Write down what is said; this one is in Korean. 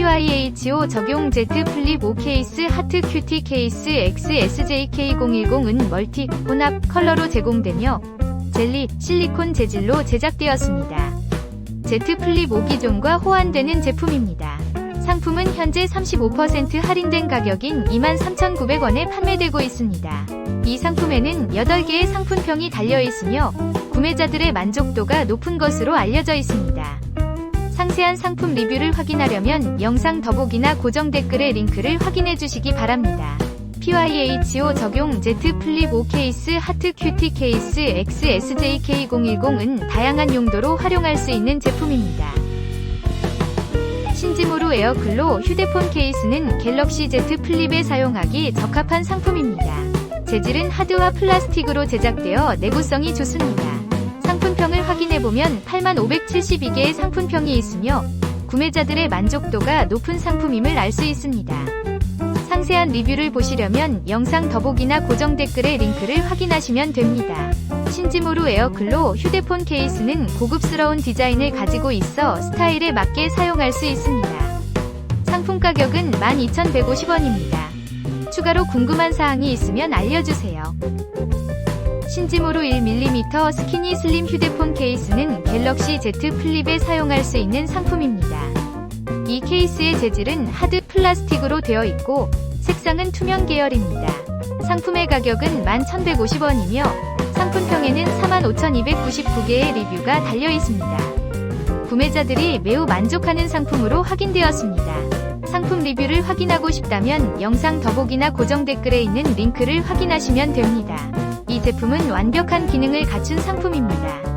PYHO 적용 Z 플립 5 케이스 하트 큐티 케이스 XSJK010은 멀티 혼합 컬러로 제공되며 젤리, 실리콘 재질로 제작되었습니다. Z 플립 5기종과 호환되는 제품입니다. 상품은 현재 35% 할인된 가격인 23,900원에 판매되고 있습니다. 이 상품에는 8개의 상품평이 달려 있으며 구매자들의 만족도가 높은 것으로 알려져 있습니다. 상세한 상품 리뷰를 확인하려면 영상 더보기나 고정 댓글의 링크를 확인해 주시기 바랍니다. PYHO 적용 Z 플립 5 케이스 하트 큐티 케이스 XSJK010은 다양한 용도로 활용할 수 있는 제품입니다. 신지모루 에어클로 휴대폰 케이스는 갤럭시 Z 플립에 사용하기 적합한 상품입니다. 재질은 하드와 플라스틱으로 제작되어 내구성이 좋습니다. 확인해보면 8572개의 상품평이 있으며 구매자들의 만족도가 높은 상품임을 알 수 있습니다. 상세한 리뷰를 보시려면 영상 더보기나 고정 댓글의 링크를 확인하시면 됩니다. 신지모루 에어클로 휴대폰 케이스는 고급스러운 디자인을 가지고 있어 스타일에 맞게 사용할 수 있습니다. 상품 가격은 12,150원입니다. 추가로 궁금한 사항이 있으면 알려주세요. 신지모루 1mm 스키니 슬림 휴대폰 케이스는 갤럭시 Z 플립에 사용할 수 있는 상품입니다. 이 케이스의 재질은 하드 플라스틱으로 되어 있고 색상은 투명 계열입니다. 상품의 가격은 11,150원이며 상품평에는 45,299개의 리뷰가 달려 있습니다. 구매자들이 매우 만족하는 상품으로 확인되었습니다. 상품 리뷰를 확인하고 싶다면 영상 더보기나 고정 댓글에 있는 링크를 확인하시면 됩니다. 이 제품은 완벽한 기능을 갖춘 상품입니다.